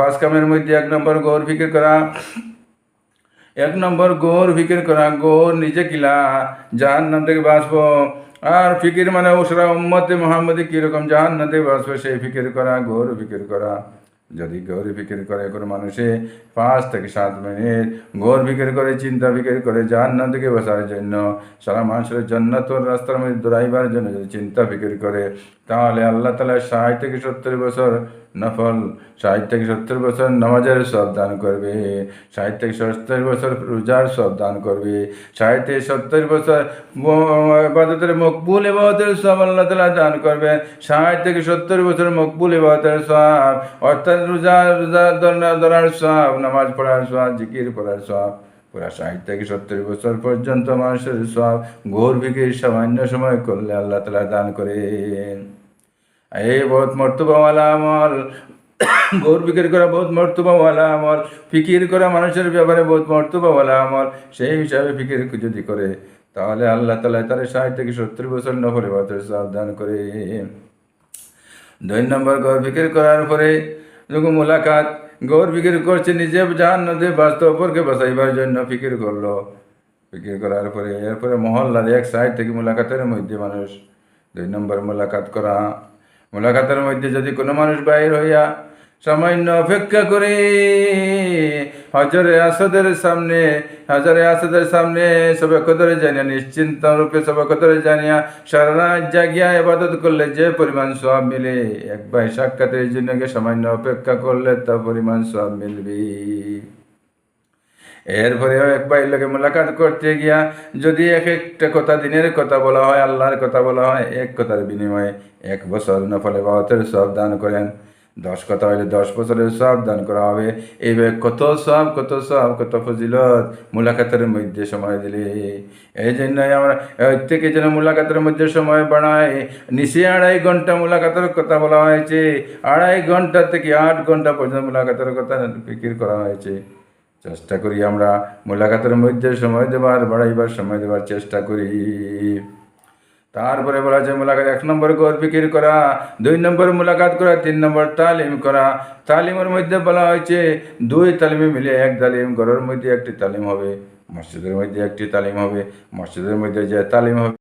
পাঁচ কামের মধ্যে এক নম্বর গৌর ফিকির করা, এক নম্বর গৌর ফিকির করা, গৌর নিজে কিলা জাহান নাম থেকে বাঁচবো। আর ফিকির মানে ওসরা উম্মতে মোহাম্মদে কীরকম জাহান নাম থেকে বাঁচবো সেই ফিকির করা, গৌর ফিকির করা। যদি গৌর ফিকির করে কোনো মানুষে পাঁচ থেকে সাত মিনিট, গৌর ফিকির করে, চিন্তা ফিকির করে জাহান নাম থেকে বাঁচার জন্য, সারা মানুষের জান্নাতর রাস্তার মধ্যে দৌড়াইবার জন্য যদি চিন্তা ফিকির করে, তাহলে আল্লাহ তালা ষাট থেকে সত্তর বছর নফল ষাট থেকে সত্তর বছর নামাজের সব দান করবে। ষাট থেকে সত্তর বছর রোজার সব দান করবে। ষাট থেকে সত্তর বছর ইবাদতের মকবুল ইবাদতের সব আল্লাহ তালা দান করবে। ষাট থেকে সত্তর বছর মকবুল ইবাদতের সব, অর্থাৎ রোজা রোজা ধরা- ধরার সব, নামাজ পড়ার সব, জিকির পড়ার সব, পুরা ষাট থেকে সত্তর বছর পর্যন্ত মানুষের সব ঘোর বিক্রির সামান্য সময় করলে আল্লাহ তালা দান করেন। এই বহুত মর্তবাওয়ালা আমল গৌর ফিকির করা বহুত মর্তবাওয়ালা আমল ফিকির করা মানুষের ব্যাপারে বহুত মর্তবাওয়ালা আমল সেই হিসাবে ফিকির যদি করে, তাহলে আল্লাহ তালা তার ষাট থেকে সত্তর বছর নফলে বাতের সাবধান করে। দুই নম্বর গৌর ফিকির করার পরে যখন মোলাকাত গৌর ফিকির করছে, নিজে জাহান নদী বাস্তব অপরকে বাঁচাইবার জন্য ফিকির করল। ফিকির করার পরে, এরপরে মহল্লার এক সাইড থেকে মোলাকাতের মধ্যে মানুষ দুই নম্বর মোলাকাত করা মোলাকাতের মধ্যে যদি কোনো মানুষ বাইর হইয়া সামান্য অপেক্ষা করে হজরে আসাদের সামনে হজরে আসাদের সামনে সবে কদরে জানিয়া, নিশ্চিন্ত রূপে সবে কদরে জানিয়া সারা জাগিয়া এবাদত করলে যে পরিমাণ সব মিলে, এক ভাই সাক্ষাতের জন্য সামান্য অপেক্ষা করলে তা পরিমাণ সব মিলবে। এরপরে এক ভাইয়ের লোকে মোলাকাত করতে গিয়া যদি এক একটা কথা দিনের কথা বলা হয়, আল্লাহর কথা বলা হয়, এক কথার বিনিময়ে এক বছর নফলে বাবতের সব দান করেন। দশ কথা হইলে দশ বছরের সব দান করা হবে। এইভাবে কত সব কত সব কত ফজিলত মুলাকাতের মধ্যে সময় দিলে। এই জন্যই আমরা থেকে যেন মুলাকাতের মধ্যে সময় বাড়ায়। নিচে আড়াই ঘণ্টা মুলাকাতের কথা বলা হয়েছে। আড়াই ঘণ্টা থেকে আট ঘণ্টা পর্যন্ত মুলাকাতের কথা ফিকির করা হয়েছে। চেষ্টা করি আমরা মোলাকাতের মধ্যে সময় দেবার, বাড়াইবার, সময় দেবার চেষ্টা করি। তারপরে বলা যায় মোলাকাত এক নম্বর গর বিক্রি করা, দুই নম্বর মোলাকাত করা, তিন নম্বর তালিম করা। তালিমের মধ্যে বলা হয়েছে, দুই তালিমে মিলে এক তালিম, ঘরের মধ্যে একটি তালিম হবে, মসজিদের মধ্যে একটি তালিম হবে, মসজিদের মধ্যে যে তালিম হবে।